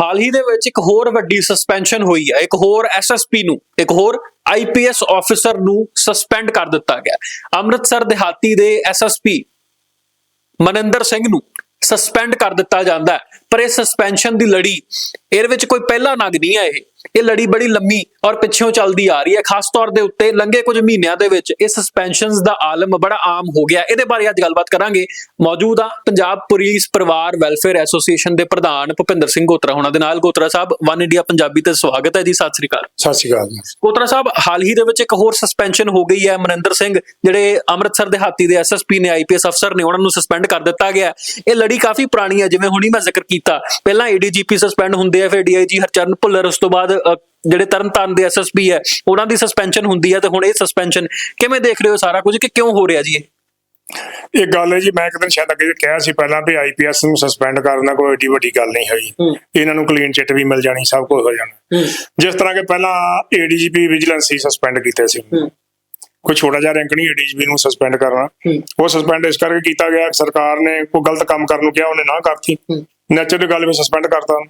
ਹਾਲ ਹੀ ਦੇ ਵਿੱਚ ਇੱਕ ਹੋਰ ਵੱਡੀ ਸਸਪੈਂਸ਼ਨ ਹੋਈ ਹੈ, ਇੱਕ ਹੋਰ ਐਸਐਸਪੀ ਨੂੰ, ਇੱਕ ਹੋਰ ਆਈਪੀਐਸ ਆਫੀਸਰ ਨੂੰ ਸਸਪੈਂਡ ਕਰ ਦਿੱਤਾ ਗਿਆ। ਅੰਮ੍ਰਿਤਸਰ ਦਿਹਾਤੀ ਦੇ ਐਸਐਸਪੀ ਮਨਿੰਦਰ ਸਿੰਘ ਨੂੰ ਸਸਪੈਂਡ ਕਰ ਦਿੱਤਾ ਜਾਂਦਾ ਹੈ। ਪਰ ਇਹ ਸਸਪੈਂਸ਼ਨ ਦੀ ਲੜੀ, ਇਹਦੇ ਵਿੱਚ ਕੋਈ ਪਹਿਲਾ ਨਗ ਨਹੀਂ ਹੈ ਇਹ। ਇਹ ਲੜੀ ਬੜੀ ਲੰਮੀ ਔਰ ਪਿੱਛੋਂ ਚੱਲਦੀ ਆ ਰਹੀ ਹੈ। ਖਾਸ ਤੌਰ ਦੇ ਉੱਤੇ ਲੰਘੇ ਕੁਝ ਮਹੀਨਿਆਂ ਦੇ ਵਿੱਚ ਇਹ ਸਸਪੈਂਸ਼ਨਸ ਦਾ ਆਲਮ ਬੜਾ ਆਮ ਹੋ ਗਿਆ। ਇਹਦੇ ਬਾਰੇ ਅੱਜ ਗੱਲਬਾਤ ਕਰਾਂਗੇ। ਮੌਜੂਦ ਆ ਪੰਜਾਬ ਪੁਲਿਸ ਪਰਿਵਾਰ ਵੈਲਫੇਅਰ ਐਸੋਸੀਏਸ਼ਨ ਦੇ ਪ੍ਰਧਾਨ ਭੁਪਿੰਦਰ ਸਿੰਘ ਗੋਤਰਾ ਹੋਣਾ ਦੇ ਨਾਲ। ਗੋਤਰਾ ਸਾਹਿਬ ਵਨ ਇੰਡੀਆ ਪੰਜਾਬੀ ਤੇ ਸਵਾਗਤ ਹੈ ਜੀ। ਸਤਿ ਸ੍ਰੀ ਅਕਾਲ। ਸਤਿ ਸ਼੍ਰੀ ਅਕਾਲ ਜੀ। ਕੋਤਰਾ ਸਾਹਿਬ ਹਾਲ ਹੀ ਦੇ ਵਿੱਚ ਇੱਕ ਹੋਰ ਸਸਪੈਂਸ਼ਨ ਹੋ ਗਈ ਹੈ ਮਨਿੰਦਰ ਸਿੰਘ ਜਿਹੜੇ ਅੰਮ੍ਰਿਤਸਰ ਦੇ ਹਾਤੀ ਦੇ ਐਸਐਸਪੀ ਨੇ ਆਈਪੀਐਸ ਅਫਸਰ ਨੇ ਉਹਨਾਂ ਨੂੰ ਸਸਪੈਂਡ ਕਰ ਦਿੱਤਾ ਗਿਆ। ਇਹ ਲੜੀ ਕਾਫੀ ਪੁਰਾਣੀ ਹੈ ਜਿਵੇਂ ਹੁਣੀ ਮੈਂ ਜ਼ਿਕਰ ਕੀਤਾ। ਪਹਿਲਾਂ ਏਡੀਜੀਪੀ ਸਸਪੈਂਡ ਹੁੰਦੇ ਆ ਫਿਰ ਡੀਆਈਜੀ ਹਰਚਰਨ ਭੁੱਲਰ ਉਸ ਤੋਂ ਬਾਅਦ ਅ, ਜਿਹੜੇ ਤਰਨਤਾਰਨ ਦੇ ਐਸਐਸਪੀ ਹੈ ਉਹਨਾਂ ਦੀ ਸਸਪੈਂਸ਼ਨ ਹੁੰਦੀ ਹੈ ਤੇ ਹੁਣ ਇਹ ਸਸਪੈਂਸ਼ਨ ਕਿਵੇਂ ਦੇਖ ਰਹੇ ਹੋ ਸਾਰਾ ਕੁਝ ਕਿ ਕਿਉਂ ਹੋ ਰਿਹਾ ਜੀ ਇਹ? ਇਹ ਗੱਲ ਹੈ ਜੀ ਮੈਂ ਇੱਕ ਦਿਨ ਸ਼ਾਇਦ ਅੱਗੇ ਕਿਹਾ ਸੀ ਪਹਿਲਾਂ ਵੀ ਆਈਪੀਐਸ ਨੂੰ ਸਸਪੈਂਡ ਕਰਨਾ ਕੋਈ ਏਡੀ ਵੱਡੀ ਗੱਲ ਨਹੀਂ ਹੈਗੀ। ਹੂੰ। ਇਹਨਾਂ ਨੂੰ ਕਲੀਨ ਚਿੱਟ ਵੀ ਮਿਲ ਜਾਣੀ ਸਭ ਕੁਝ ਹੋ ਜਾਣਾ। ਜਿਸ ਤਰ੍ਹਾਂ ਕਿ ਪਹਿਲਾਂ ਏਡੀਜੀਪੀ ਵਿਜੀਲੈਂਸ ਸਸਪੈਂਡ ਕੀਤੇ ਸੀ। ਕੋਈ ਛੋਟਾ ਜਿਹਾ ਰੈਂਕ ਨਹੀਂ ਏਡੀਜੀਪੀ ਨੂੰ ਸਸਪੈਂਡ ਕਰਨਾ। ਉਹ ਸਸਪੈਂਡ ਇਸ ਕਰਕੇ ਕੀਤਾ ਗਿਆ ਕਿ ਸਰਕਾਰ ਨੇ ਕੋਈ ਗਲਤ ਕੰਮ ਕਰਨ ਨੂੰ ਕਿਹਾ ਉਹਨੇ ਨਾ ਕਰਤੀ। ਨੈਚੁਰਲ ਗੱਲ ਵੀ ਸਸਪੈਂਡ ਕਰਤਾ।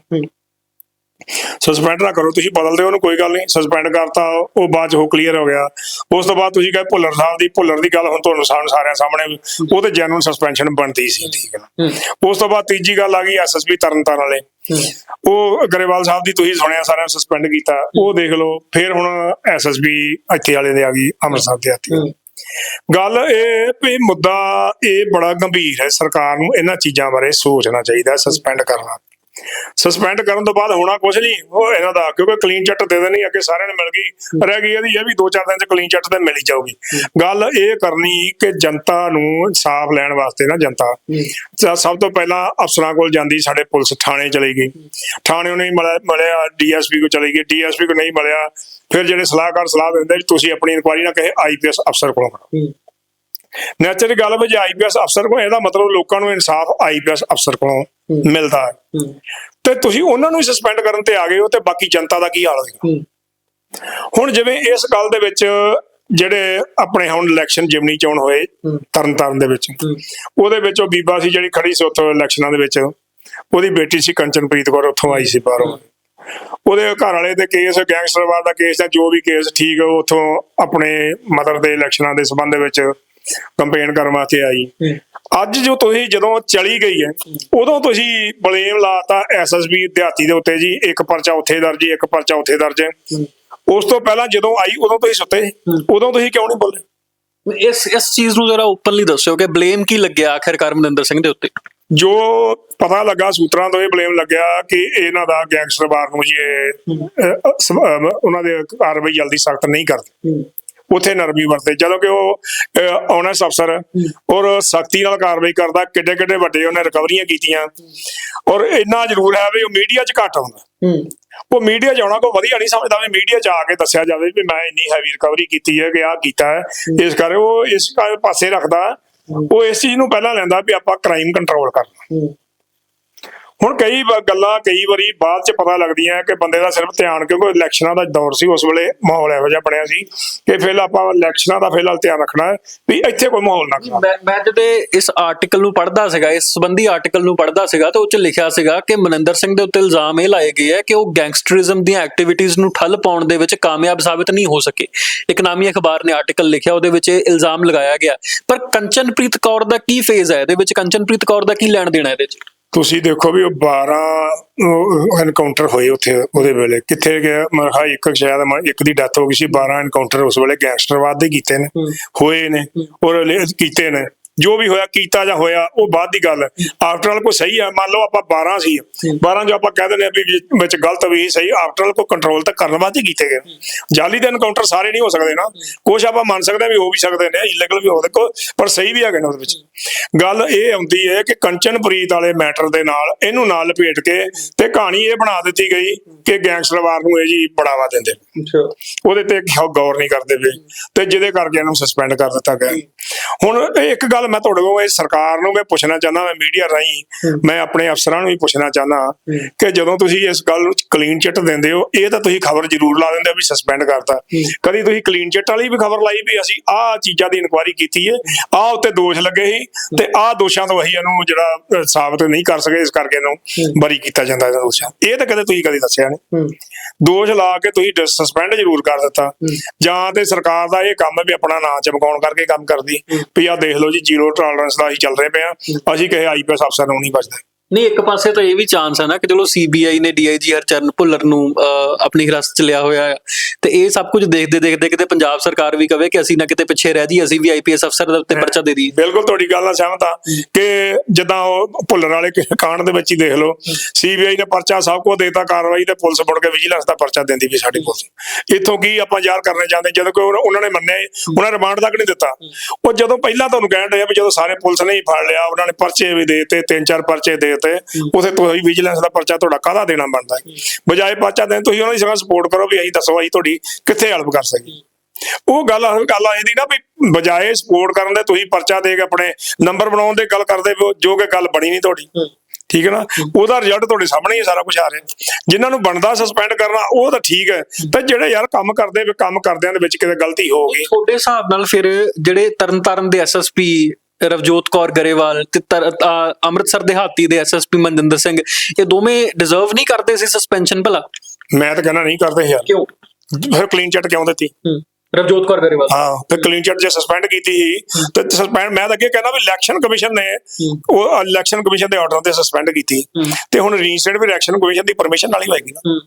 ਸਸਪੈਂਡ ਨਾ ਕਰੋ ਤੁਸੀਂ ਬਦਲ ਦਿਓ ਉਹਨੂੰ ਕੋਈ ਗੱਲ ਨਹੀਂ। ਸਸਪੈਂਡ ਕਰਤਾ ਉਹ ਬਾਅਦ ਚ ਹੋ ਕਲੀਅਰ ਹੋ ਗਿਆ। ਉਸ ਤੋਂ ਬਾਅਦ ਤੁਸੀਂ ਕਹੇ ਭੁੱਲਰ ਸਾਹਿਬ ਦੀ ਭੁੱਲਰ ਦੀ ਗੱਲ ਹੁਣ ਤੁਹਾਨੂੰ ਸਾਰਿਆਂ ਸਾਹਮਣੇ ਉਹ ਤੇ ਜੈਨੂਨ ਸਸਪੈਂਸ਼ਨ ਬਣਦੀ ਸੀ ਠੀਕ ਹੈ ਨਾ? ਉਸ ਤੋਂ ਬਾਅਦ ਤੀਜੀ ਗੱਲ ਆ ਗਈ ਐਸਐਸਪੀ ਤਰਨਤਾਰਨ ਵਾਲੇ। ਉਹ ਗਰੇਵਾਲ ਸਾਹਿਬ ਦੀ ਤੁਸੀਂ ਸੁਣਿਆ ਸਾਰਿਆਂ ਸਸਪੈਂਡ ਕੀਤਾ। ਉਹ ਦੇਖ ਲਓ ਫਿਰ ਹੁਣ ਐਸਐਸਪੀ ਇੱਥੇ ਵਾਲੇ ਦੇ ਆ ਗਈ ਅੰਮ੍ਰਿਤਸਰ ਦੇ ਹੱਥੀ। ਗੱਲ ਇਹ ਵੀ ਮੁੱਦਾ ਇਹ ਬੜਾ ਗੰਭੀਰ ਹੈ ਸਰਕਾਰ ਨੂੰ ਇਹਨਾਂ ਚੀਜ਼ਾਂ ਬਾਰੇ ਸੋਚਣਾ ਚਾਹੀਦਾ ਸਸਪੈਂਡ ਕਰਨਾ। ਸਸਪੈਂਡ ਕਰਨ ਤੋਂ ਬਾਅਦ ਹੋਣਾ ਕੁਝ ਨਹੀਂ। ਉਹ ਇਹਨਾਂ ਦਾ ਕਿਉਂਕਿ ਕਲੀਨ ਚਿੱਟ ਦੇ ਦੇਣੀ ਅੱਗੇ ਸਾਰਿਆਂ ਨੇ ਮਿਲ ਗਈ। ਰਹਿ ਗਈ ਇਹਦੀ ਇਹ ਵੀ 2-4 ਦਿਨ ਚ ਕਲੀਨ ਚਿੱਟ ਤੇ ਮਿਲ ਹੀ ਜਾਊਗੀ। ਗੱਲ ਇਹ ਕਰਨੀ ਕਿ ਜਨਤਾ ਨੂੰ ਇਨਸਾਫ ਲੈਣ ਵਾਸਤੇ ਨਾ ਜਨਤਾ। ਸਭ ਤੋਂ ਪਹਿਲਾਂ ਅਫਸਰਾਂ ਕੋਲ ਜਾਂਦੀ ਸਾਡੇ ਪੁਲਿਸ ਥਾਣੇ ਚਲੀ ਗਈ। ਥਾਣੇ ਨਹੀਂ ਮਿਲਿਆ ਡੀਐਸਪੀ ਕੋ ਚਲੀ ਗਈ। ਡੀਐਸਪੀ ਕੋ ਨਹੀਂ ਮਿਲਿਆ। ਫਿਰ ਜਿਹੜੇ ਸਲਾਹਕਾਰ ਸਲਾਹ ਦਿੰਦੇ ਤੁਸੀਂ ਆਪਣੀ ਇਨਕੁਆਰੀ ਨਾ ਕਹੇ ਆਈਪੀਐਸ ਅਫਸਰ ਕੋਲੋਂ ਕਰੋ ਨੈਚੁਰਲ ਗੱਲ ਜੇ ਆਈਪੀਐਸ ਅਫਸਰ ਕੋਲ ਇਹਦਾ ਮਤਲਬ ਲੋਕਾਂ ਨੂੰ ਇਨਸਾਫ ਆਈਪੀਐਸ ਅਫਸਰ ਕੋਲੋਂ ਮਿਲਦਾ ਹੈ। ਤੇ ਤੁਸੀਂ ਉਹਨਾਂ ਨੂੰ ਸਸਪੈਂਡ ਕਰਨ ਤੇ ਆ ਗਏ ਹੋ ਤੇ ਬਾਕੀ ਜਨਤਾ ਦਾ ਕੀ ਹਾਲ ਹੋਏਗਾ ਹੁਣ ਜਿਵੇਂ ਇਸ ਗੱਲ ਦੇ ਵਿੱਚ ਜਿਹੜੇ ਆਪਣੇ ਹੁਣ ਇਲੈਕਸ਼ਨ ਜਿਮਨੀ ਚੋਣ ਹੋਏ ਤਰਨਤਾਰਨ ਦੇ ਵਿੱਚ ਉਹਦੇ ਵਿੱਚ ਉਹ ਬੀਬਾ ਸੀ ਜਿਹੜੀ ਖੜੀ ਸੀ ਉੱਥੋਂ ਇਲੈਕਸ਼ਨਾਂ ਦੇ ਵਿੱਚ ਉਹਦੀ ਬੇਟੀ ਸੀ ਕੰਚਨਪ੍ਰੀਤ ਕੌਰ ਉੱਥੋਂ ਆਈ ਸੀ ਬਾਹਰੋਂ। ਉਹਦੇ ਘਰ ਵਾਲੇ ਦੇ ਕੇਸ ਗੈਂਗਸਟਰਵਾਦ ਦਾ ਕੇਸ ਜਾਂ ਜੋ ਵੀ ਕੇਸ ਠੀਕ ਉਹ ਉੱਥੋਂ ਆਪਣੇ ਮਦਰ ਦੇ ਇਲੈਕਸ਼ਨਾਂ ਦੇ ਸੰਬੰਧ ਵਿੱਚ ਕੰਪੇਨ ਕਰਨ ਵਾਸਤੇ ਆਈ। ਅੱਜ ਜੋ ਤੁਸੀਂ ਜਦੋਂ ਚਲੀ ਗਈ ਹੈ ਉਦੋਂ ਤੁਸੀਂ ਬਲੇਮ ਲਾਤਾ ਐਸਐਸਬੀ ਦਿਹਾਤੀ ਦੇ ਉੱਤੇ ਜੀ ਇੱਕ ਪਰਚਾ ਉੱਥੇ ਦਰਜ ਇੱਕ ਪਰਚਾ ਉੱਥੇ ਦਰਜ ਉਸ ਤੋਂ ਪਹਿਲਾਂ ਜਦੋਂ ਆਈ ਉਦੋਂ ਤੁਸੀਂ ਸੁੱਤੇ? ਉਦੋਂ ਤੁਸੀਂ ਕਿਉਂ ਨਹੀਂ ਬੋਲੇ? ਇਸ ਇਸ ਚੀਜ਼ ਨੂੰ ਜਰਾ ਓਪਨਲੀ ਦੱਸਿਓ ਕਿ ਬਲੇਮ ਕੀ ਲੱਗਿਆ ਆਖਿਰਕਾਰ ਮਨਿੰਦਰ ਸਿੰਘ ਦੇ ਉੱਤੇ? ਜੋ ਪਤਾ ਲੱਗਾ ਸੂਤਰਾਂ ਤੋਂ ਇਹ ਬਲੇਮ ਲੱਗਿਆ ਕਿ ਇਹਨਾਂ ਦਾ ਗੈਂਗਸਟਰਵਾਰ ਨੂੰ ਜੀ ਉਹਨਾਂ ਦੇ ਕਾਰਵਾਈ ਜਲਦੀ ਸਖਤ ਨਹੀਂ ਕਰਦੇ। ਉਥੇ ਨਰਮੀ ਵਰਤੇ। ਜਦੋਂ ਕਿ ਉਹ ਆਨੈਸਟ ਅਫਸਰ ਔਰ ਸਖਤੀ ਨਾਲ ਕਾਰਵਾਈ ਕਰਦਾ ਕਿੱਡੇ ਕਿੱਡੇ ਵੱਡੇ ਉਹਨੇ ਰਿਕਵਰੀਆਂ ਕੀਤੀਆਂ। ਔਰ ਇੰਨਾ ਜ਼ਰੂਰ ਹੈ ਵੀ ਉਹ ਮੀਡੀਆ 'ਚ ਘੱਟ ਆਉਂਦਾ। ਉਹ ਮੀਡੀਆ 'ਚ ਆਉਣਾ ਕੋਈ ਵਧੀਆ ਨਹੀਂ ਸਮਝਦਾ ਵੀ ਮੀਡੀਆ 'ਚ ਆ ਕੇ ਦੱਸਿਆ ਜਾਵੇ ਵੀ ਮੈਂ ਇੰਨੀ ਹੈਵੀ ਰਿਕਵਰੀ ਕੀਤੀ ਹੈ ਕਿ ਆਹ ਕੀਤਾ ਹੈ। ਇਸ ਕਰਕੇ ਉਹ ਇਸ ਕਾ- ਪਾਸੇ ਰੱਖਦਾ। ਉਹ ਇਸ ਚੀਜ਼ ਨੂੰ ਪਹਿਲਾਂ ਲੈਂਦਾ ਵੀ ਆਪਾਂ ਕ੍ਰਾਈਮ ਕੰਟਰੋਲ ਕਰਨਾ। ਹੁਣ ਕਈ ਗੱਲਾਂ ਕਈ ਵਾਰੀ ਬਾਅਦ ਚ ਪਤਾ ਲੱਗਦੀਆਂ ਕਿ ਬੰਦੇ ਦਾ ਸਿਰਫ ਧਿਆਨ, ਕਿਉਂਕਿ ਇਲੈਕਸ਼ਨਾਂ ਦਾ ਦੌਰ ਸੀ, ਉਸ ਵੇਲੇ ਮਾਹੌਲ ਇਹੋ ਜਿਹਾ ਬਣਿਆ ਸੀ ਕਿ ਫਿਰ ਆਪਾਂ ਇਲੈਕਸ਼ਨਾਂ ਦਾ ਫਿਲਹਾਲ ਧਿਆਨ ਰੱਖਣਾ ਹੈ ਵੀ ਇੱਥੇ ਕੋਈ ਮਾਹੌਲ ਨਾ ਖਰਾਬ ਮੈਂ ਮੈਂ ਇਸ ਆਰਟੀਕਲ ਨੂੰ ਪੜ੍ਹਦਾ ਸੀਗਾ, ਇਸ ਸੰਬੰਧੀ ਆਰਟੀਕਲ ਨੂੰ ਪੜ੍ਹਦਾ ਸੀਗਾ, ਤੇ ਉਹ ਚ ਲਿਖਿਆ ਸੀਗਾ ਕਿ ਮਨਿੰਦਰ ਸਿੰਘ ਦੇ ਉੱਤੇ ਇਲਜ਼ਾਮ ਇਹ ਲਾਏ ਗਏ ਹੈ ਕਿ ਉਹ ਗੈਂਗਸਟਰਿਜ਼ਮ ਦੀਆਂ ਐਕਟੀਵਿਟੀਜ਼ ਨੂੰ ਠੱਲ ਪਾਉਣ ਦੇ ਵਿੱਚ ਕਾਮਯਾਬ ਸਾਬਿਤ ਨਹੀਂ ਹੋ ਸਕੇ। ਇੱਕ ਅਖਬਾਰ ਨੇ ਆਰਟੀਕਲ ਲਿਖਿਆ, ਉਹਦੇ ਵਿੱਚ ਇਹ ਇਲਜ਼ਾਮ ਲਗਾਇਆ ਗਿਆ। ਪਰ ਕੰਚਨਪ੍ਰੀਤ ਕੌਰ ਦਾ ਕੀ ਫੇਜ਼ ਹੈ? ਇਹਦੇ ਵਿੱਚ ਕੰਚਨਪ੍ਰੀਤ ਕੌਰ ਦਾ ਕੀ ਲੈਣ ਦੇਣਾ ਇਹਦੇ ਵਿੱਚ ਤੁਸੀਂ ਦੇਖੋ ਵੀ ਉਹ 12 ਐਨਕਾਊਂਟਰ ਹੋਏ ਉੱਥੇ ਉਹਦੇ ਵੇਲੇ। ਕਿੱਥੇ ਗਿਆ? ਮਰਹਾ ਇੱਕ ਸ਼ਾਇਦ ਇੱਕ ਦੀ ਡੈਥ ਹੋ ਗਈ ਸੀ 12 ਐਨਕਾਊਂਟਰ ਉਸ ਵੇਲੇ ਗੈਂਗਸਟਰਵਾਦ ਦੇ ਕੀਤੇ ਨੇ। ਹੋਏ ਨੇ ਔਰ ਕੀਤੇ ਨੇ। ਜੋ ਵੀ ਹੋਇਆ, ਕੀਤਾ ਜਾਂ ਹੋਇਆ, ਉਹ ਬਾਅਦ ਦੀ ਗੱਲ ਹੈ। ਆਫਟਰ ਆਲ ਕੋਈ ਸਹੀ ਹੈ, ਮੰਨ ਲਓ ਆਪਾਂ 12 ਸੀ। 12 ਜੋ ਆਪਾਂ ਕਹਿ ਦਿੰਦੇ ਆ ਵੀ ਵਿੱਚ- ਗਲਤ ਵੀ ਸਹੀ ਆਫਟਰ ਆਲ ਕੋਈ ਕੰਟਰੋਲ ਤਾਂ ਕਰਨ ਵਾਸਤੇ ਕੀਤੇ ਗਏ। ਜਾਲੀ ਦੇ ਐਨਕਾਊਂਟਰ ਸਾਰੇ ਨਹੀਂ ਹੋ ਸਕਦੇ ਨਾ। ਕੁਝ ਆਪਾਂ ਮੰਨ ਸਕਦੇ ਆ ਵੀ ਹੋ ਵੀ ਸਕਦੇ ਨੇ ਇਲੀਗਲ ਵੀ ਹੋ ਦੇਖੋ, ਪਰ ਸਹੀ ਵੀ ਹੈਗੇ ਨੇ ਉਹਦੇ ਵਿੱਚ। ਗੱਲ ਇਹ ਆਉਂਦੀ ਹੈ ਕਿ ਕੰਚਨਪ੍ਰੀਤ ਵਾਲੇ ਮੈਟਰ ਦੇ ਨਾਲ, ਇਹਨੂੰ ਨਾਲ ਲਪੇਟ ਕੇ ਤੇ ਕਹਾਣੀ ਇਹ ਬਣਾ ਦਿੱਤੀ ਗਈ ਕਿ ਗੈਂਗਸਟਰ ਵਾਰ ਨੂੰ ਇਹ ਜੀ ਬੜਾਵਾ ਦਿੰਦੇ ਨੇ। ਅੱਛਾ। ਉਹਦੇ ਤੇ ਗੌਰ ਨਹੀਂ ਕਰਦੇ ਪਏ। ਤੇ ਜਿਹਦੇ ਕਰਕੇ ਇਹਨੂੰ ਸਸਪੈਂਡ ਕਰ ਦਿੱਤਾ ਗਿਆ। ਹੁਣ ਇੱਕ ਗੱਲ ਮੈਂ ਤੁਹਾਡੇ ਕੋਲ ਇਹ ਸਰਕਾਰ ਨੂੰ ਮੈਂ ਪੁੱਛਣਾ ਚਾਹੁੰਦਾ ਮੈਂ ਮੀਡੀਆ ਰਾਹੀਂ ਮੈਂ ਆਪਣੇ ਅਫਸਰਾਂ ਨੂੰ ਵੀ ਪੁੱਛਣਾ ਚਾਹੁੰਦਾ ਕਿ ਜਦੋਂ ਤੁਸੀਂ ਇਸ ਗੱਲ ਨੂੰ ਕਲੀਨ ਚਿੱਟ ਦਿੰਦੇ ਹੋ ਇਹ ਤਾਂ ਤੁਸੀਂ ਖਬਰ ਜ਼ਰੂਰ ਲਾ ਦਿੰਦੇ ਹੋ ਵੀ ਸਸਪੈਂਡ ਕਰਤਾ। ਕਦੀ ਤੁਸੀਂ ਕਲੀਨ ਚਿੱਟ ਵਾਲੀ ਵੀ ਖਬਰ ਲਾਈ ਵੀ ਅਸੀਂ ਆਹ ਚੀਜ਼ਾਂ ਦੀ ਇਨਕੁਆਇਰੀ ਕੀਤੀ ਹੈ ਆਹ ਉੱਤੇ ਦੋਸ਼ ਲੱਗੇ ਸੀ ਤੇ ਆਹ ਦੋਸ਼ਾਂ ਤੋਂ ਅਸੀਂ ਇਹਨੂੰ ਜਿਹੜਾ ਸਾਬਤ ਨਹੀਂ ਕਰ ਸਕੇ ਇਸ ਕਰਕੇ ਇਹਨੂੰ ਬਰੀ ਕੀਤਾ ਜਾਂਦਾ ਇਹਨਾਂ ਦੋਸ਼ਾਂ। ਇਹ ਤਾਂ ਕਦੇ ਤੁਸੀਂ ਕਦੀ ਦੱਸਿਆ ਨਹੀਂ ਦੋਸ਼ ਲਾ ਕੇ ਤੁਸੀਂ ਸਸਪੈਂਡ ਜ਼ਰੂਰ ਕਰ ਦਿੱਤਾ। ਜਾਂ ਤੇ ਸਰਕਾਰ ਦਾ ਇਹ ਕੰਮ ਵੀ ਆਪਣਾ ਨਾਂ ਚਮਕਾਉਣ ਕਰਕੇ ਕੰਮ ਕਰਦੀ। ਵੀ ਆਹ ਦੇਖ ਲਓ ਜੀ ਜ਼ੀਰੋ ਟੋਲਰੈਂਸ ਦਾ ਅਸੀਂ ਚੱਲ ਰਹੇ ਪਏ ਆ ਅਸੀਂ ਕਿਸੇ ਆਈਪੀਐਸ ਅਫਸਰ ਨੂੰ ਨਹੀਂ ਬਚਦੇ। ਨਹੀਂ ਇੱਕ ਪਾਸੇ ਤਾਂ ਇਹ ਵੀ ਚਾਂਸ ਹੈ ਨਾ ਕਿ ਚਲੋ ਸੀਬੀਆਈ ਨੇ ਡੀਆਈਜੀ ਹਰਚਰਨ ਭੁੱਲਰ ਨੂੰ ਆਪਣੀ ਹਿਰਾਸਤ ਚ ਲਿਆ ਹੋਇਆ ਹੈ ਤੇ ਇਹ ਸਭ ਕੁਝ ਦੇਖਦੇ ਦੇਖਦੇ ਕਿਤੇ ਪੰਜਾਬ ਸਰਕਾਰ ਵੀ ਕਵੇ ਕਿ ਅਸੀਂ ਨਾ ਕਿਤੇ ਪਿੱਛੇ ਰਹਿ ਜੀ ਅਸੀਂ ਵੀ ਆਈਪੀਐਸ ਅਫਸਰ ਦੇ ਉੱਤੇ ਪਰਚਾ ਦੇ ਦਈਏ। ਬਿਲਕੁਲ ਤੁਹਾਡੀ ਗੱਲ ਨਾਲ ਸਹਿਮਤ ਆ ਕਿ ਜਿੱਦਾਂ ਉਹ ਭੁੱਲਰ ਵਾਲੇ ਕ- ਕਾਂਡ ਦੇ ਵਿੱਚ ਹੀ ਦੇਖ ਲਓ ਸੀਬੀਆਈ ਨੇ ਪਰਚਾ ਸਭ ਕੁਝ ਦੇਤਾ ਕਾਰਵਾਈ ਤੇ ਪੁਲਿਸ ਮੁੜ ਕੇ ਵਿਜੀਲੈਂਸ ਦਾ ਪਰਚਾ ਦਿੰਦੀ ਵੀ ਸਾਡੀ ਪੁਲਿਸ। ਇੱਥੋਂ ਕੀ ਆਪਾਂ ਯਾਰ ਕਰਨੇ ਚਾਹੁੰਦੇ ਜਦੋਂ ਕੋਈ ਉਹਨਾਂ- ਨੇ ਮੰਨਿਆ ਉਹਨਾਂ ਰਿਮਾਂਡ ਤੱਕ ਨਹੀਂ ਦਿੱਤਾ। ਉਹ ਜਦੋਂ ਪਹਿਲਾਂ ਤੁਹਾਨੂੰ ਕਹਿਣ ਰਿਹਾ ਵੀ ਜਦੋਂ ਸਾਰੇ ਪੁਲਿਸ ਨੇ ਹੀ ਫੜ ਲਿਆ ਉਹਨਾਂ ਨੇ ਪਰਚੇ ਵੀ ਦੇਤੇ ਤਿੰਨ ਚਾਰ ਪਰਚੇ ਦੇਤੇ ਉਥੇ ਤੁਸੀਂ ਵਿਜੀਲੈਂਸ ਦਾ ਪਰਚਾ ਤੁਹਾਡਾ ਕਾਹਦਾ ਦੇਣਾ ਬਣਦਾ ਹੈ? ਬਜਾਏ ਪਰਚਾ ਦੇਣ ਤੁਸੀਂ ਉਹਨਾਂ ਦੀ ਸਗੋਂ ਸਪੋਰਟ ਕਰੋ ਵੀ ਅਸੀਂ ਦੱਸੋ ਅਸੀਂ ਤੁਹਾਡੀ ਕਿੱਥੇ ਹੈਲਪ ਕਰ ਸਕੀਏ। ਉਹ ਗੱਲ ਗੱਲ ਆ ਇਹਦੀ ਨਾ ਵੀ ਬਜਾਏ ਸਪੋਰਟ ਕਰਨ ਦੇ ਤੁਸੀਂ ਪਰਚਾ ਦੇ ਕੇ ਆਪਣੇ ਨੰਬਰ ਬਣਾਉਣ ਦੇ ਗੱਲ ਕਰਦੇ ਜੋ ਕਿ ਗੱਲ ਬਣੀ ਨਹੀਂ ਤੁਹਾਡੀ। ਠੀਕ ਹੈ ਨਾ? ਉਹਦਾ ਰਿਜ਼ਲਟ ਤੁਹਾਡੇ ਸਾਹਮਣੇ ਹੀ ਸਾਰਾ ਕੁਝ ਆ ਰਿਹਾ। ਜਿਨ੍ਹਾਂ ਨੂੰ ਬਣਦਾ ਸਸਪੈਂਡ ਕਰਨਾ ਉਹ ਤਾਂ ਠੀਕ ਹੈ। ਤੇ ਜਿਹੜੇ ਯਾਰ ਕੰਮ ਕਰਦੇ ਵੇ ਕੰਮ ਕਰਦਿਆਂ ਦੇ ਵਿੱਚ ਕਿਤੇ ਗਲਤੀ ਹੋ ਗਈ। ਤੁਹਾਡੇ ਹਿਸਾਬ ਨਾਲ ਫਿਰ ਜਿਹੜੇ ਤਰਨਤਾਰਨ ਦੇ ਐਸਐਸਪੀ ਰਵਜੋਤ ਕੌਰ ਗਰੇਵਾਲ ਤੇ ਅੰਮ੍ਰਿਤਸਰ ਦੇ ਹਾਤੀ ਦੇ ਐਸਐਸਪੀ ਮਨਜਿੰਦਰ ਸਿੰਘ ਇਹ ਦੋਵੇਂ ਡਿਜ਼ਰਵ ਨਹੀਂ ਕਰਦੇ ਸੀ ਸਸਪੈਂਸ਼ਨ ਭਲਾ? ਮੈਂ ਤਾਂ ਕਹਿੰਦਾ ਨਹੀਂ ਕਰਦੇ ਯਾਰ। ਕਿਉਂ? ਫਿਰ ਕਲੀਨ ਚਿੱਟ ਕਿਉਂ ਦਿੱਤੀ? ਰਵਜੋਤ ਕੌਰ ਗਰੇਵਾਲ। ਹਾਂ ਤੇ ਕਲੀਨ ਚਿੱਟ ਜੇ ਸਸਪੈਂਡ ਕੀਤੀ ਸੀ ਤੇ ਸਸਪੈਂਡ ਮੈਂ ਤਾਂ ਅੱਗੇ ਕਹਿੰਦਾ ਵੀ ਇਲੈਕਸ਼ਨ ਕਮਿਸ਼ਨ ਨੇ ਉਹ ਇਲੈਕਸ਼ਨ ਕਮਿਸ਼ਨ ਦੇ ਆਰਡਰ ਤੇ ਸਸਪੈਂਡ ਕੀਤੀ। ਤੇ ਹੁਣ ਰੀਸੈਂਟ ਵੀ ਇਲੈਕਸ਼ਨ ਕਮਿਸ਼ਨ ਦੀ ਪਰਮਿਸ਼ਨ ਨਾਲ ਹੀ ਹੋਏਗੀ ਨਾ।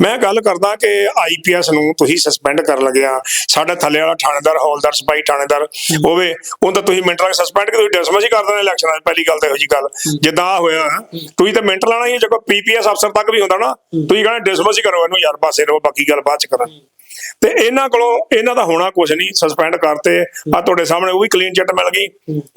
ਮੈਂ ਗੱਲ ਕਰਦਾ ਕਿ ਆਈਪੀਐਸ ਨੂੰ ਤੁਸੀਂ ਸਸਪੈਂਡ ਕਰਨ ਲੱਗਿਆ ਸਾਡਾ ਥੱਲੇ ਵਾਲਾ ਥਾਣੇਦਾਰ ਹੌਲਦਾਰ ਸਿਪਾਹੀ ਥਾਣੇਦਾਰ ਹੋਵੇ ਉਹ ਤਾਂ ਤੁਸੀਂ ਮਿੰਟ ਲਾ ਕੇ ਸਸਪੈਂਡ ਕਿ ਤੁਸੀਂ ਡਿਸਮਿਸ ਹੀ ਕਰ ਦੇਣਾ ਇਲੈਕਸ਼ਨਾਂ 'ਚ ਪਹਿਲੀ ਗੱਲ ਤਾਂ ਇਹੋ ਜੀ ਗੱਲ। ਜਿੱਦਾਂ ਆਹ ਹੋਇਆ ਤੁਸੀਂ ਤਾਂ ਮਿੰਟ ਲਾਣਾ ਹੀ ਹੈ, ਜੇ ਕੋਈ ਪੀਪੀਐਸ ਅਫਸਰ ਤੱਕ ਵੀ ਹੁੰਦਾ ਨਾ ਤੁਸੀਂ ਕਹਿੰਦੇ ਡਿਸਮਿਸ ਹੀ ਕਰੋ ਇਹਨੂੰ ਯਾਰ ਪਾਸੇ ਰਹੋ ਬਾਕੀ ਗੱਲ ਬਾਅਦ ਚ ਕਰਾਂ ਤੇ ਇਹਨਾਂ ਕੋਲੋਂ ਇਹਨਾਂ ਦਾ ਹੋਣਾ ਕੁਝ ਨਹੀਂ ਸਸਪੈਂਡ ਕਰਤੇ। ਆ ਤੁਹਾਡੇ ਸਾਹਮਣੇ ਉਹ ਵੀ ਕਲੀਨ ਚਿੱਟ ਮਿਲ ਗਈ।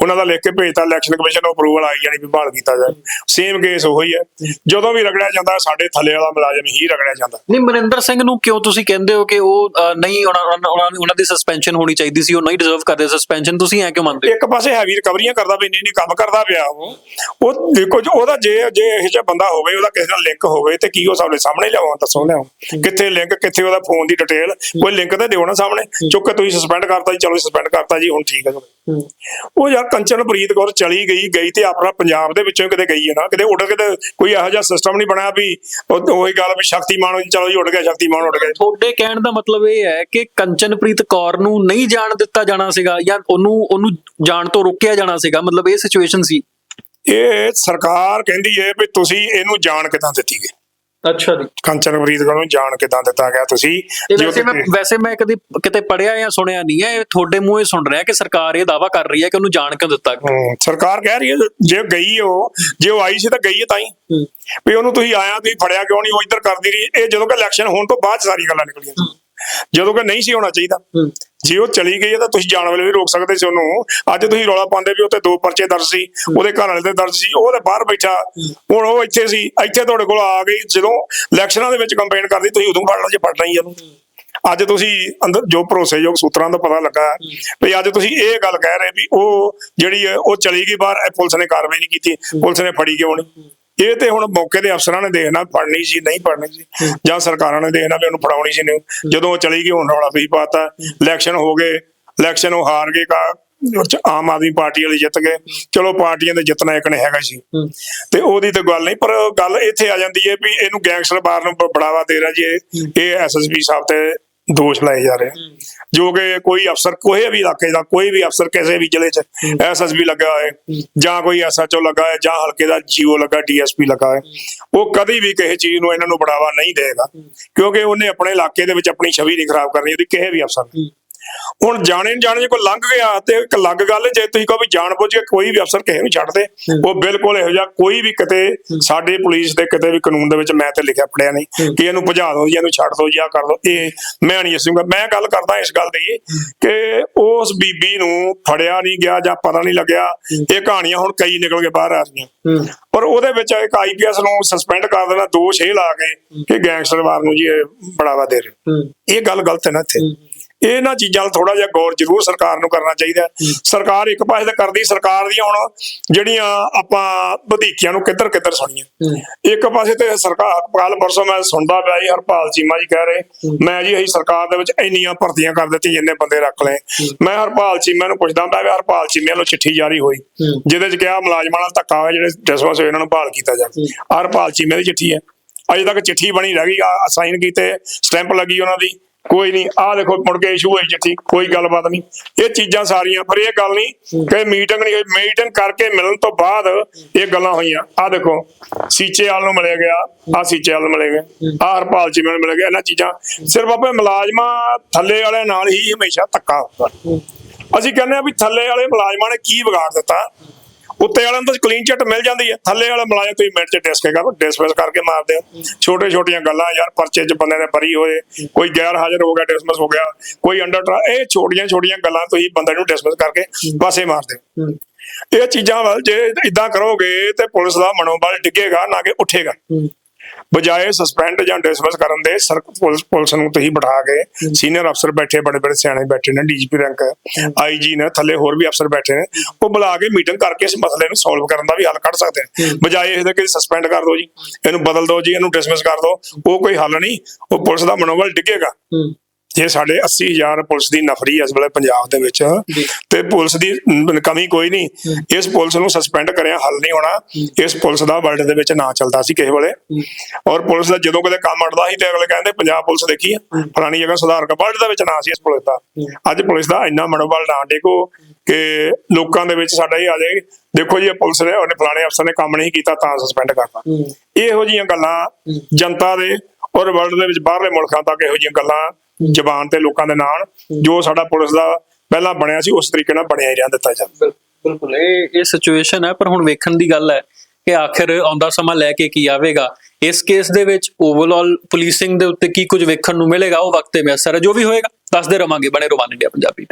ਉਹਨਾਂ ਦਾ ਲਿਖ ਕੇ ਭੇਜਤਾ ਇਲੈਕਸ਼ਨ ਕਮਿਸ਼ਨ ਨੂੰ ਅਪਰੂਵਲ ਆਈ ਜਾਨੀ ਵੀ ਬਹਾਲ ਕੀਤਾ ਜਾਏ। ਸੇਮ ਕੇਸ ਉਹੀ ਹੈ। ਜਦੋਂ ਵੀ ਰਗੜਿਆ ਜਾਂਦਾ ਸਾਡੇ ਥੱਲੇ ਵਾਲਾ ਮੁਲਾਜ਼ਮ ਹੀ ਰਗੜਿਆ ਜਾਂਦਾ। ਨਹੀਂ ਮਨਿੰਦਰ ਸਿੰਘ ਨੂੰ ਕਿਉਂ ਤੁਸੀਂ ਕਹਿੰਦੇ ਹੋ ਕਿ ਉਹ ਨਹੀਂ ਉਹਨਾਂ ਦੀ ਸਸਪੈਂਸ਼ਨ ਹੋਣੀ ਚਾਹੀਦੀ ਸੀ ਉਹ ਨਹੀਂ ਡਿਜ਼ਰਵ ਕਰਦੇ। ਸਸਪੈਂਸ਼ਨ ਤੁਸੀਂ ਐ ਕਿਉਂ ਮੰਨਦੇ ਇੱਕ ਪਾਸੇ ਹੈਵੀ ਰਿਕਵਰੀਆਂ ਕਰਦਾ ਵੀ ਨਹੀਂ ਨਹੀਂ ਕੰਮ ਕਰਦਾ ਪਿਆ ਉਹ। ਉਹ ਦੇਖੋ ਜੋ ਉਹਦਾ ਜੇ ਜੇ ਇਹੋ ਜਿਹਾ ਬੰਦਾ ਹੋਵੇ ਉਹਦਾ ਕਿਸੇ ਨਾਲ ਲਿੰਕ ਹੋਵੇ ਤੇ ਕੀ ਉਹ ਸਾਡੇ ਸਾਹਮਣੇ ਲਿਆਵਾਂ ਦੱਸੋ ਲਿਆਓ ਕਿੱਥੇ ਲਿੰਕ ਕਿੱਥੇ ਉਹਦਾ ਫੋਨ ਦੀ ਡਿਟੇਲ ਕੋਈ ਲਿੰਕ ਤੇ ਦਿਓ ਨਾ ਸਾਹਮਣੇ ਚੁੱਕ ਕੇ ਤੁਸੀਂ ਸਸਪੈਂਡ ਕਰਤਾ ਜੀ ਚਲੋ ਸਸਪੈਂਡ ਕਰਤਾ ਜੀ ਹੁਣ ਠੀਕ ਹੈ। ਉਹ ਯਾਰ ਕੰਚਨਪ੍ਰੀਤ ਕੌਰ ਚਲੀ ਗਈ ਗਈ ਤੇ ਆਪਣਾ ਪੰਜਾਬ ਦੇ ਵਿੱਚੋਂ ਕਿਤੇ ਗਈ ਹੈ ਨਾ ਕਿਤੇ ਉੱਡ ਕੇ ਤੇ ਕੋਈ ਇਹੋ ਜਿਹਾ ਸਿਸਟਮ ਨਹੀਂ ਬਣਿਆ ਵੀ ਉਹ ਗੱਲ ਵੀ ਸ਼ਕਤੀਮਾਨ ਚਲੋ ਜੀ ਉੱਡ ਗਿਆ ਸ਼ਕਤੀਮਾਨ ਉੱਡ ਗਿਆ ਤੁਹਾਡੇ ਕਹਿਣ ਦਾ ਮਤਲਬ ਇਹ ਹੈ ਕਿ ਕੰਚਨਪ੍ਰੀਤ ਕੌਰ ਨੂੰ ਨਹੀਂ ਜਾਣ ਦਿੱਤਾ ਜਾਣਾ ਸੀਗਾ ਜਾਂ ਉਹਨੂੰ ਉਹਨੂੰ ਜਾਣ ਤੋਂ ਰੋਕਿਆ ਜਾਣਾ ਸੀਗਾ ਮਤਲਬ ਇਹ ਸਿਚੁਏਸ਼ਨ ਸੀ? ਇਹ ਸਰਕਾਰ ਕਹਿੰਦੀ ਹੈ ਵੀ ਤੁਸੀਂ ਇਹਨੂੰ ਜਾਣ ਕਿਦਾਂ ਦਿੱਤੀ ਗਈ? ਅੱਛਾ ਜੀ। ਕੰਚਨਪ੍ਰੀਤ ਕੌਰ ਨੂੰ ਜਾਣ ਕਿਦਾਂ ਦਿੱਤਾ ਗਿਆ ਤੁਸੀਂ? ਇਹ ਜੇ ਵੈਸੇ ਉਹਦੇ ਮੈਂ ਵੈਸੇ ਮੈਂ ਕਦੇ ਕਿਤੇ ਪੜਿਆ ਜਾਂ ਸੁਣਿਆ ਨਹੀਂ ਹੈ। ਇਹ ਤੁਹਾਡੇ ਮੂੰਹੋਂ ਹੀ ਸੁਣ ਰਿਹਾ ਕਿ ਸਰਕਾਰ ਇਹ ਦਾਵਾ ਕਰ ਰਹੀ ਹੈ ਕਿ ਉਹਨੂੰ ਜਾਣ ਕਿਉਂ ਦਿੱਤਾ? ਗਿਆ ਹਮ, ਸਰਕਾਰ ਕਹਿ ਰਹੀ ਹੈ ਜੇ ਗਈ ਉਹ ਜੇ ਉਹ ਆਈ ਸੀ ਤਾਂ ਗਈ ਹੈ ਤਾਂ ਹੀ। ਵੀ ਉਹਨੂੰ ਤੁਸੀਂ ਆਇਆ ਤੁਸੀਂ ਫੜਿਆ ਕਿਉਂ ਨਹੀਂ ਉਹ ਇੱਧਰ ਕਰਦੀ ਰਹੀ। ਇਹ ਜਦੋਂ ਕਿ ਇਲੈਕਸ਼ਨ ਹੋਣ ਤੋਂ ਬਾਅਦ ਸਾਰੀ ਗੱਲਾਂ ਨਿਕਲੀਆਂ। ਜਦੋਂ ਕਿ ਨਹੀਂ ਸੀ ਹੋਣਾ ਚਾਹੀਦਾ। ਜੇ ਉਹ ਚਲੀ ਗਈ ਹੈ ਤਾਂ ਤੁਸੀਂ ਜਾਣ ਵੇਲੇ ਵੀ ਰੋਕ ਸਕਦੇ ਸੀ ਉਹਨੂੰ। ਅੱਜ ਤੁਸੀਂ ਰੌਲਾ ਪਾਉਂਦੇ ਵੀ ਉੱਤੇ ਦੋ ਪਰਚੇ ਦਰਜ ਸੀ ਉਹਦੇ ਘਰ ਵਾਲੇ ਦੇ ਦਰਜ ਸੀ ਉਹ ਤੇ ਬਾਹਰ ਬੈਠਾ। ਹੁਣ ਉਹ ਇੱਥੇ ਸੀ ਇੱਥੇ ਤੁਹਾਡੇ ਕੋਲ ਆ ਗਈ ਜਦੋਂ ਇਲੈਕਸ਼ਨਾਂ ਦੇ ਵਿੱਚ ਕੰਪੇਨ ਕਰਦੀ ਤੁਸੀਂ ਉਦੋਂ ਫੜ ਲਓ ਜੇ ਫੜਨਾ ਹੀ। ਇਹਨੂੰ ਅੱਜ ਤੁਸੀਂ ਅੰਦਰ ਜੋ ਭਰੋਸੇਯੋਗ ਸੂਤਰਾਂ ਦਾ ਪਤਾ ਲੱਗਾ ਵੀ ਅੱਜ ਤੁਸੀਂ ਇਹ ਗੱਲ ਕਹਿ ਰਹੇ ਵੀ ਉਹ ਜਿਹੜੀ ਉਹ ਚਲੀ ਗਈ ਬਾਹਰ ਪੁਲਿਸ ਨੇ ਕਾਰਵਾਈ ਨਹੀਂ ਕੀਤੀ ਪੁਲਿਸ ਨੇ ਫੜੀ ਕਿਉਂ ਨਹੀਂ? ਇਹ ਤੇ ਹੁਣ ਮੌਕੇ ਦੇ ਅਫਸਰਾਂ ਨੇ ਦੇਖਣਾ ਫੜਨੀ ਸੀ ਨਹੀਂ ਫੜਨੀ ਸੀ ਜਾਂ ਸਰਕਾਰਾਂ ਨੇ ਦੇਖਣਾ ਵੀ ਉਹਨੂੰ ਫੜਾਉਣੀ ਸੀ ਨਹੀਂ। ਜਦੋਂ ਉਹ ਚਲੀ ਗਈ ਹੁਣ ਰੌਲਾ ਵੀ ਪਾਤਾ। ਇਲੈਕਸ਼ਨ ਹੋ ਗਏ ਇਲੈਕਸ਼ਨ ਉਹ ਹਾਰ ਗਏ ਕਾ ਆਮ ਆਦਮੀ ਪਾਰਟੀ ਵਾਲੇ ਜਿੱਤ ਗਏ। ਚਲੋ ਪਾਰਟੀਆਂ ਦੇ ਜਿੱਤਣਾ ਇੱਕ ਨੇ ਹੈਗਾ ਸੀ। ਤੇ ਉਹਦੀ ਤੇ ਗੱਲ ਨਹੀਂ ਪਰ ਗੱਲ ਇੱਥੇ ਆ ਜਾਂਦੀ ਹੈ ਵੀ ਇਹਨੂੰ ਗੈਂਗਸਟਰ ਬਾਰ ਨੂੰ ਬੜਾਵਾ ਦੇ ਰਿਹਾ ਜੀ ਇਹ। ਐਸਐਸਪੀ ਸਾਹਿਬ ਤੇ ਦੋਸ਼ ਲਾਏ ਜਾ ਰਹੇ। ਜੋ ਕਿ ਕੋਈ ਅਫਸਰ ਕੋਈ ਵੀ ਇਲਾਕੇ ਦਾ ਕੋਈ ਵੀ ਅਫਸਰ ਕਿਸੇ ਵੀ ਜ਼ਿਲ੍ਹੇ 'ਚ ਐਸਐਸਪੀ ਲੱਗਾ ਹੋਏ ਜਾਂ ਕੋਈ ਐਸਐਚਓ ਲੱਗਾ ਹੈ ਜਾਂ ਹਲਕੇ ਦਾ ਜੀਓ ਲੱਗਾ ਡੀਐਸਪੀ ਲੱਗਾ ਹੈ। ਉਹ ਕਦੀ ਵੀ ਕਿਸੇ ਚੀਜ਼ ਨੂੰ ਇਹਨਾਂ ਨੂੰ ਬੜਾਵਾ ਨਹੀਂ ਦੇਗਾ ਕਿਉਂਕਿ ਉਹਨੇ ਆਪਣੇ ਇਲਾਕੇ ਦੇ ਵਿੱਚ ਆਪਣੀ ਛਵੀ ਨਹੀਂ ਖਰਾਬ ਕਰਨੀ ਉਹਦੀ ਕਿਸੇ ਵੀ ਅਫਸਰ ਨੇ ਹੁਣ ਜਾਣੇ ਜਾਣੇ ਜੇ ਕੋਈ ਲੰਘ ਗਿਆ ਤੇ ਇੱਕ ਲੱਗ ਗੱਲ ਜੇ ਤੁਸੀਂ ਕਹੋ ਵੀ ਜਾਣ ਬੁੱਝ ਕੇ ਕੋਈ ਵੀ ਅਫਸਰ ਕਿਸੇ ਨੂੰ ਛੱਡ ਦੇ ਉਹ ਬਿਲਕੁਲ ਇਹੋ ਜਿਹਾ ਕੋਈ ਵੀ ਕਿਤੇ ਸਾਡੇ ਪੁਲਿਸ ਦੇ ਕਿਤੇ ਵੀ ਕਾਨੂੰਨ ਦੇ ਵਿੱਚ ਮੈਂ ਤੇ ਲਿਖਿਆ ਪੜਿਆ ਨਹੀਂ ਕਿ ਇਹਨੂੰ ਭਜਾ ਦਿਓ ਜਾਂ ਇਹਨੂੰ ਛੱਡ ਦਿਓ ਜਾਂ ਕਰ ਦਿਓ ਇਹ ਮੈਂ ਨਹੀਂ ਅਸੂਗਾ ਮੈਂ ਗੱਲ ਕਰਦਾ ਇਸ ਗੱਲ ਦੀ ਕਿ ਉਸ ਬੀਬੀ ਨੂੰ ਫੜਿਆ ਨਹੀਂ ਗਿਆ ਜਾਂ ਪਤਾ ਨਹੀਂ ਲੱਗਿਆ ਇਹ ਕਹਾਣੀਆਂ ਹੁਣ ਕਈ ਨਿਕਲ ਕੇ ਬਾਹਰ ਆ ਰਹੀਆਂ। ਪਰ ਉਹਦੇ ਵਿੱਚ ਇੱਕ ਆਈਪੀਐਸ ਨੂੰ ਸਸਪੈਂਡ ਕਰ ਦੇਣਾ ਦੋਸ਼ ਇਹ ਲਾ ਕੇ ਕਿ ਗੈਂਗਸਟਰਵਾਰ ਨੂੰ ਜੀ ਬੜਾਵਾ ਦੇ ਰਹੇ। ਇਹ ਗੱਲ ਗਲਤ ਹੈ ਨਾ ਇੱਥੇ। ਇਹਨਾਂ ਚੀਜ਼ਾਂ 'ਤੇ ਥੋੜਾ ਜਿਹਾ ਗੌਰ ਜ਼ਰੂਰ ਸਰਕਾਰ ਨੂੰ ਕਰਨਾ ਚਾਹੀਦਾ। ਸਰਕਾਰ ਇੱਕ ਪਾਸੇ ਤਾਂ ਕਰਦੀ ਸਰਕਾਰ ਦੀਆਂ ਹੁਣ ਜਿਹੜੀਆਂ ਆਪਾਂ ਵਧੀਕੀਆਂ ਨੂੰ ਕਿੱਧਰ ਕਿੱਧਰ ਸੁਣੀਆਂ ਇੱਕ ਪਾਸੇ ਤੇ ਸਰਕਾਰ ਕੱਲ ਪਰਸੋਂ ਮੈਂ ਸੁਣਦਾ ਪਿਆ ਸੀ ਹਰਪਾਲ ਚੀਮਾ ਜੀ ਕਹਿ ਰਹੇ। ਮੈਂ ਜੀ ਅਸੀਂ ਸਰਕਾਰ ਦੇ ਵਿੱਚ ਇੰਨੀਆਂ ਭਰਤੀਆਂ ਕਰ ਦਿੱਤੀ ਜਿੰਨੇ ਬੰਦੇ ਰੱਖ ਲਏ। ਮੈਂ ਹਰਪਾਲ ਚੀਮਾ ਨੂੰ ਪੁੱਛਦਾ ਪਿਆ ਵੀ ਹਰਪਾਲ ਚੀਮੇ ਵੱਲੋਂ ਚਿੱਠੀ ਜਾਰੀ ਹੋਈ। ਜਿਹਦੇ 'ਚ ਕਿਹਾ ਮੁਲਾਜ਼ਮਾਂ ਨਾਲ ਧੱਕਾ ਹੋਇਆ ਜਿਹੜੇ ਡਿਸਮਿਸ ਹੋਏ ਇਹਨਾਂ ਨੂੰ ਬਹਾਲ ਕੀਤਾ ਜਾਵੇ ਹਰਪਾਲ ਚੀਮੇ ਦੀ ਚਿੱਠੀ ਹੈ। ਅਜੇ ਤੱਕ ਚਿੱਠੀ ਬਣੀ ਰਹਿ ਗਈ ਆ ਸਾਈਨ ਕੀਤੇ ਸਟੈਂਪ ਲੱਗੀ ਉਹਨਾਂ ਦੀ। ਕੋਈ ਨਹੀਂ, ਆਹ ਦੇਖੋ ਮੁੜ ਕੇ ਇਸ਼ੂ ਹੋਈ ਚਿੱਠੀ, ਕੋਈ ਗੱਲਬਾਤ ਨਹੀਂ। ਇਹ ਚੀਜ਼ਾਂ ਸਾਰੀਆਂ, ਪਰ ਇਹ ਗੱਲ ਨਹੀਂ ਕਿ ਮੀਟਿੰਗ ਨਹੀਂ ਹੋਈ। ਮੀਟਿੰਗ ਕਰਕੇ ਮਿਲਣ ਤੋਂ ਬਾਅਦ ਇਹ ਗੱਲਾਂ ਹੋਈਆਂ। ਆਹ ਦੇਖੋ, ਸੀਚੇ ਵਾਲ ਨੂੰ ਮਿਲਿਆ ਗਿਆ, ਆਹ ਸੀਚੇ ਨੂੰ ਮਿਲੇ ਗਏ, ਆਹ ਹਰਪਾਲ ਚੀਮੇ ਨੂੰ ਮਿਲ ਗਿਆ ਇਹਨਾਂ ਚੀਜ਼ਾਂ। ਸਿਰਫ ਆਪਣੇ ਮੁਲਾਜ਼ਮਾਂ ਥੱਲੇ ਵਾਲੇ ਨਾਲ ਹੀ ਹਮੇਸ਼ਾ ਧੱਕਾ ਹੁੰਦਾ। ਅਸੀਂ ਕਹਿੰਦੇ ਆ ਵੀ ਥੱਲੇ ਵਾਲੇ ਮੁਲਾਜ਼ਮਾਂ ਨੇ ਕੀ ਵਿਗਾੜ ਦਿੱਤਾ? ਉੱਤੇ ਵਾਲਿਆਂ ਨੂੰ ਤਾਂ ਕਲੀਨ ਚਿੱਟ ਮਿਲ ਜਾਂਦੀ ਹੈ। ਥੱਲੇ ਵਾਲੇ ਮੁਲਾਜ਼ਮ ਤੁਸੀਂ ਮਿੰਟ ਚ ਡਿਸਕੇ ਕਰ ਡਿਸਮਿਸ ਕਰਕੇ ਮਾਰਦੇ ਹੋ ਛੋਟੇ ਛੋਟੀਆਂ ਗੱਲਾਂ ਯਾਰ ਪਰਚੇ ਚ ਬੰਦੇ ਨੇ ਬਰੀ ਹੋਏ ਕੋਈ ਗੈਰ ਹਾਜ਼ਰ ਹੋ ਗਿਆ ਡਿਸਮਿਸ ਹੋ ਗਿਆ ਕੋਈ ਅੰਡਰ ਇਹ ਛੋਟੀਆਂ ਛੋਟੀਆਂ ਗੱਲਾਂ ਤੁਸੀਂ ਬੰਦੇ ਨੂੰ ਡਿਸਮਿਸ ਕਰਕੇ ਪਾਸੇ ਮਾਰਦੇ ਹੋ। ਇਹ ਚੀਜ਼ਾਂ ਵੱਲ ਜੇ ਇਦਾਂ ਕਰੋਗੇ ਤੇ ਪੁਲਿਸ ਦਾ ਮਨੋਬਲ ਡਿੱਗੇਗਾ ਨਾ ਕਿ ਉੱਠੇਗਾ। ਬਜਾਏ ਸਸਪੈਂਡ ਜਾਂ ਡਿਸਮਿਸ ਕਰਨ ਦੇ ਪੁਲਿਸ ਪੁਲਿਸ ਨੂੰ ਤੁਸੀਂ ਬਿਠਾ ਕੇ ਸੀਨੀਅਰ ਅਫਸਰ ਬੈਠੇ ਬੜੇ ਬੜੇ ਸਿਆਣੇ ਬੈਠੇ ਨੇ ਡੀਜੀਪੀ ਰੈਂਕ ਆਈਜੀ ਨੇ ਥੱਲੇ ਹੋਰ ਵੀ ਅਫਸਰ ਬੈਠੇ ਨੇ ਉਹ ਬੁਲਾ ਕੇ ਮੀਟਿੰਗ ਕਰਕੇ ਇਸ ਮਸਲੇ ਨੂੰ ਸੋਲਵ ਕਰਨ ਦਾ ਵੀ ਹੱਲ ਕੱਢ ਸਕਦੇ ਨੇ। ਬਜਾਏ ਇਹਦੇ ਕਿ ਸਸਪੈਂਡ ਕਰ ਦਿਓ ਜੀ ਇਹਨੂੰ ਬਦਲ ਦਿਓ ਜੀ ਇਹਨੂੰ ਡਿਸਮਿਸ ਕਰ ਦਿਓ ਉਹ ਕੋਈ ਹੱਲ ਨਹੀਂ ਉਹ ਪੁਲਿਸ ਦਾ ਮਨੋਬਲ ਡਿੱਗੇਗਾ। ਜੇ ਸਾਡੇ 80000 ਪੁਲਿਸ ਦੀ ਨਫਰੀ ਇਸ ਵੇਲੇ ਪੰਜਾਬ ਦੇ ਵਿੱਚ। ਤੇ ਪੁਲਿਸ ਦੀ ਕਮੀ ਕੋਈ ਨਹੀਂ। ਇਸ ਪੁਲਿਸ ਨੂੰ ਸਸਪੈਂਡ ਕਰਿਆ ਹੱਲ ਨਹੀਂ ਹੋਣਾ। ਇਸ ਪੁਲਿਸ ਦਾ ਵਰਲਡ ਦੇ ਵਿੱਚ ਨਾਂ ਚੱਲਦਾ ਸੀ ਕਿਸੇ ਵੇਲੇ। ਔਰ ਪੁਲਿਸ ਦਾ ਜਦੋਂ ਕਦੇ ਕੰਮ ਅੜਦਾ ਸੀ ਤੇ ਅਗਲੇ ਕਹਿੰਦੇ ਪੰਜਾਬ ਪੁਲਿਸ ਦੇਖੀ ਫਲਾਣੀ ਜਗ੍ਹਾ ਸੁਧਾਰ ਕਰ। ਵਰਲਡ ਦੇ ਵਿੱਚ ਨਾਂ ਸੀ ਇਸ ਪੁਲਿਸ ਦਾ। ਅੱਜ ਪੁਲਿਸ ਦਾ ਇੰਨਾ ਮਨੋਬਲ ਨਾ ਡੇਕੋ ਕਿ ਲੋਕਾਂ ਦੇ ਵਿੱਚ ਸਾਡਾ ਹੀ ਆ ਜਾਏ ਦੇਖੋ ਜੀ ਇਹ ਪੁਲਿਸ ਨੇ ਉਹਨੇ ਫਲਾਣੇ ਅਫਸਰ ਨੇ ਕੰਮ ਨਹੀਂ ਕੀਤਾ ਤਾਂ ਸਸਪੈਂਡ ਕਰਤਾ। ਇਹੋ ਜੀਆਂ ਗੱਲਾਂ ਜਨਤਾ ਦੇ ਔਰ ਵਰਲਡ ਦੇ ਵਿੱਚ ਬਾਹਰਲੇ ਮੁਲਕਾਂ ਤੱਕ ਇਹੋ ਜੀਆਂ ਗੱਲਾਂ ਜ਼ਬਾਨ ਤੇ ਲੋਕਾਂ ਦੇ ਨਾਲ ਜੋ ਸਾਡਾ ਪੁਲਿਸ ਦਾ ਪਹਿਲਾਂ ਬਣਿਆ ਸੀ, ਉਸ ਤਰੀਕੇ ਨਾਲ ਬਣਿਆ ਹੀ ਰਹਿਣ ਦਿੱਤਾ ਜਾਂਦਾ। ਬਿਲਕੁਲ, ਇਹ ਇਹ ਸਿਚੁਏਸ਼ਨ ਹੈ, ਪਰ ਹੁਣ ਵੇਖਣ ਦੀ ਗੱਲ ਹੈ ਕਿ ਆਖਿਰ ਆਉਂਦਾ ਸਮਾਂ ਲੈ ਕੇ ਕੀ ਆਵੇਗਾ। ਇਸ ਕੇਸ ਦੇ ਵਿੱਚ ਓਵਰਆਲ ਪੁਲਿਸਿੰਗ ਦੇ ਉੱਤੇ ਕੀ ਕੁਝ ਵੇਖਣ ਨੂੰ ਮਿਲੇਗਾ, ਉਹ ਵਕਤ ਤੇ ਮੈਸਰ ਹੈ ਜੋ ਵੀ ਹੋਏਗਾ, ਦੱਸਦੇ ਰਵਾਂਗੇ, ਬਣੇ ਰਵਾਨ ਇੰਡੀਆ ਪੰਜਾਬੀ